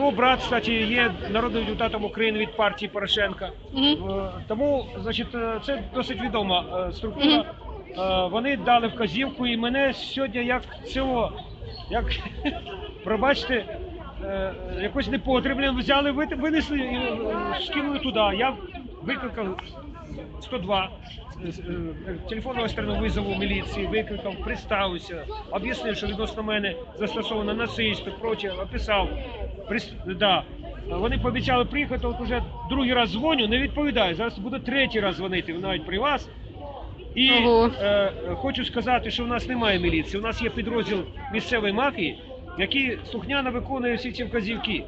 Його брат, кстати, є народним депутатом України від партії Порошенка. Е, Тому, значить, е, це досить відома е, структура. Е, Вони дали вказівку, і мене сьогодні як цього, як пробачте, е, якось непотрібним взяли, ви- винесли і е, скинули туди. Я викликав 102 з- з- е, телефонного екстреного визову міліції, викликав, представився, об'яснив, що відносно мене застосовано насильство, проче, описав. Прис- Да. Вони пообіцяли приїхати, от уже другий раз дзвоню, не відповідаю. Зараз буду третій раз дзвонити навіть при вас. І Ого. е, хочу сказати, що в нас немає міліції. У нас є підрозділ місцевої мафії, який слухняно виконує всі ці вказівки.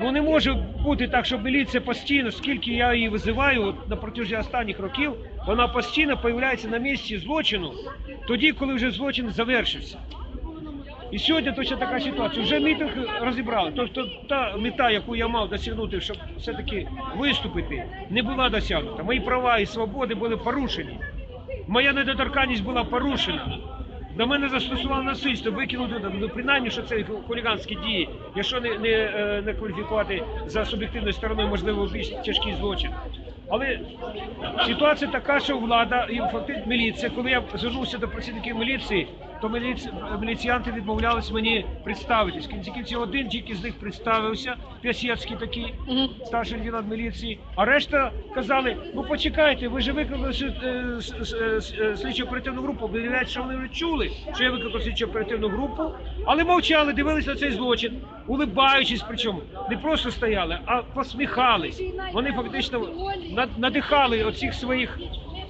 Ну не може бути так, щоб міліція постійно, скільки я її визиваю от, на протязі останніх років, вона постійно появляється на місці злочину, тоді, коли вже злочин завершився. І сьогодні точно така ситуація. Вже мітинг розібрали. Тобто та мета, яку я мав досягнути, щоб все-таки виступити, не була досягнута. Мої права і свободи були порушені. Моя недоторканність була порушена. До мене застосували насильство, викинути, ну, принаймні, що це хуліганські дії, якщо не, не, е, не кваліфікувати за суб'єктивною стороною, можливо, більш тяжкий злочин. Але ситуація така, що влада і фактично міліція, коли я звернувся до працівників міліції, то міліці... міліціянти відмовлялись мені представитись. В кінці кінців один тільки з них представився, П'ясецький такий, старший лейтенант міліції, а решта казали: ну почекайте, ви ж викликали е, с- е, слідчо оперативну групу. Виявляється, що вони вже чули, що я викликав слідчо оперативну групу, але мовчали, дивилися на цей злочин, улибаючись, причому не просто стояли, а посміхались. Вони фактично над- надихали оцих своїх.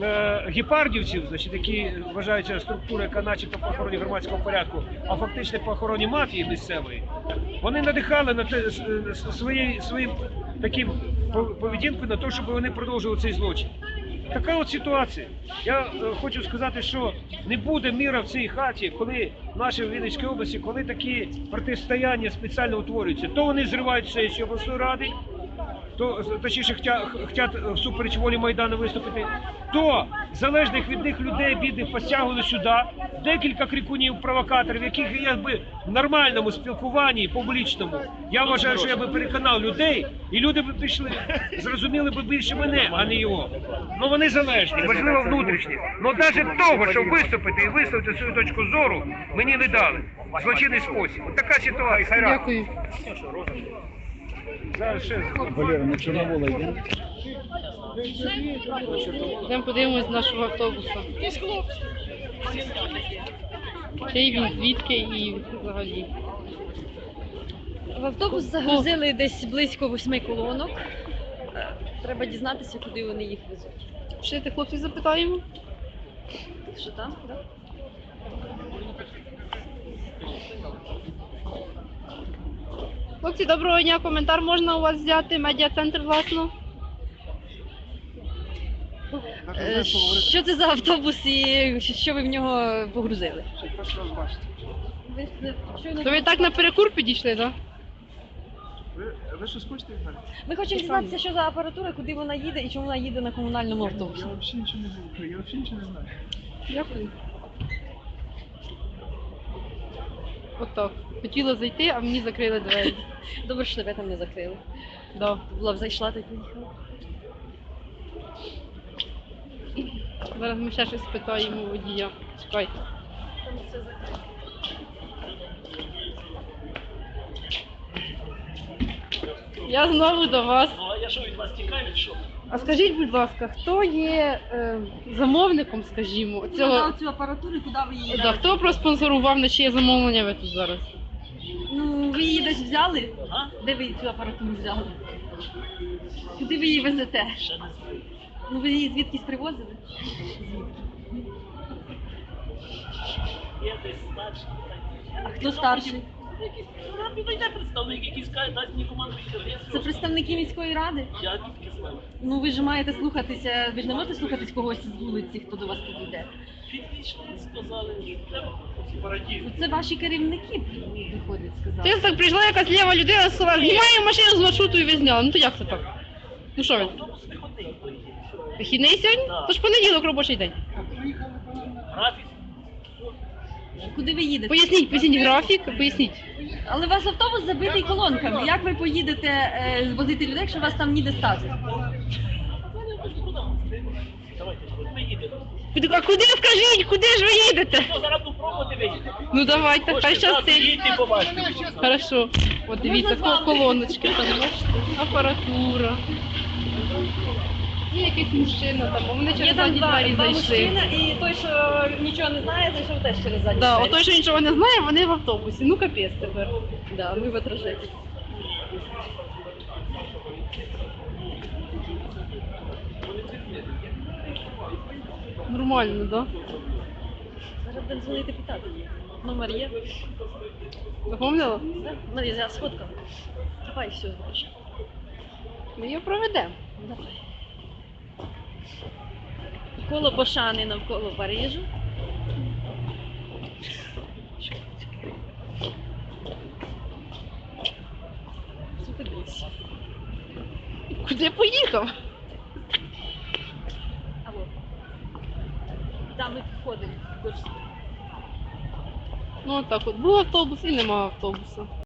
Е, Гепардівців, значить, які вважаються структура, яка начебто по охороні громадського порядку, а фактично по охороні мафії місцевої, вони надихали на те с- с- своїм таким поведінкою на те, щоб вони продовжували цей злочин. Така от ситуація. Я е, хочу сказати, що не буде міра в цій хаті, коли в нашій Вінницькій області, коли такі протистояння спеціально утворюються, то вони зривають сесію обласної ради, то точніше хотя- хотять всупереч волі Майдану виступити, то залежних від них людей бідних постягували сюди, декілька крикунів, провокаторів, яких я би в нормальному спілкуванні публічному. Я вважаю, що я би переконав людей, і люди б пішли, зрозуміли б більше мене, а не його. Ну вони залежні, можливо, внутрішні. Ну навіть того, щоб виступити і висловити свою точку зору, мені не дали. Злочинний спосіб. От така ситуація. Дякую. Валера, на Чорновола йдемо. Йдемо подивимось нашого автобуса. Чий він, звідки і взагалі. В автобус загрузили десь близько восьми колонок. Треба дізнатися, куди вони їх везуть. Ще ти хлопців запитаємо? Що там? Да? Хлопці, доброго дня. Коментар можна у вас взяти? Медіа-центр, власно. Е, Що це за автобус і що ви в нього погрузили? Ви, ви, щойно- То ви так на перекур підійшли, так? Ви, ви щось хочете від мене? Ми хочемо дізнатися, що за апаратура, куди вона їде і чому вона їде на комунальному автобусі. Я взагалі нічого не знаю. Я взагалі нічого не знаю. Дякую. Отак. Хотіла зайти, а мені закрили двері. Добре, що тебе там не закрили. Да. Була б зайшла, так поїхала. Зараз ми ще щось спитаємо у водія. Чекайте. Я знову до вас. Ну, а я що від вас тікаю, що? А скажіть, будь ласка, хто є е, замовником, скажімо, цього? цю апаратуру, куди ви її Да, хто проспонсорував на чиє замовлення ви тут зараз? Ну, ви її десь взяли? А? Де ви цю апаратуру взяли? Куди ви її везете? Ще не. Ну ви її звідкись привозили? Є десь старший. А хто старший? Якийсь, представник, який дасть мені команду Це представники міської ради? Я тільки знаю. Ну ви ж маєте слухатися, ви ж не можете слухатись когось з вулиці, хто до вас підійде. Підійшли, сказали, що треба. Ну, Це ваші керівники виходять сказати. Ти так прийшла якась ліва людина, сказала, знімає машину з маршруту і ви зняли. Ну то як це так? Ну що. Що? Вихідний сьогодні? Да. Тож понеділок робочий день. Графік. Куди ви їдете? Поясніть, поясніть графік, поясніть. Але у вас автобус забитий колонками. Як ви поїдете е, возити людей, якщо у вас там ніде стати? Їдемо. Куди- А куди скажіть, куди ж ви їдете? Ну, зараз буду пробувати виїдете. Ну давайте, хай щастить. Їдьте, побачите. Хорошо. От дивіться, ко- колоночки там, бачите, апаратура. Є якийсь мужчина там, а вони через задні двері зайшли. мужчина і той, що нічого не знає, зайшов теж через задні Да, двері. от той, що нічого не знає, вони в автобусі. Ну капець тепер. Да, ми в отраженні. Нормально, да? Зараз будемо дзвонити питати. Номер є. Запомнила? Да? Ну, я сфоткала. Давай, все, запиши. Ми її проведемо. Давай. Коло Бошани навколо Парижу. Зупинись. Куди поїхав? Алло. Там ми входимо. Ну отак от був автобус і нема автобуса.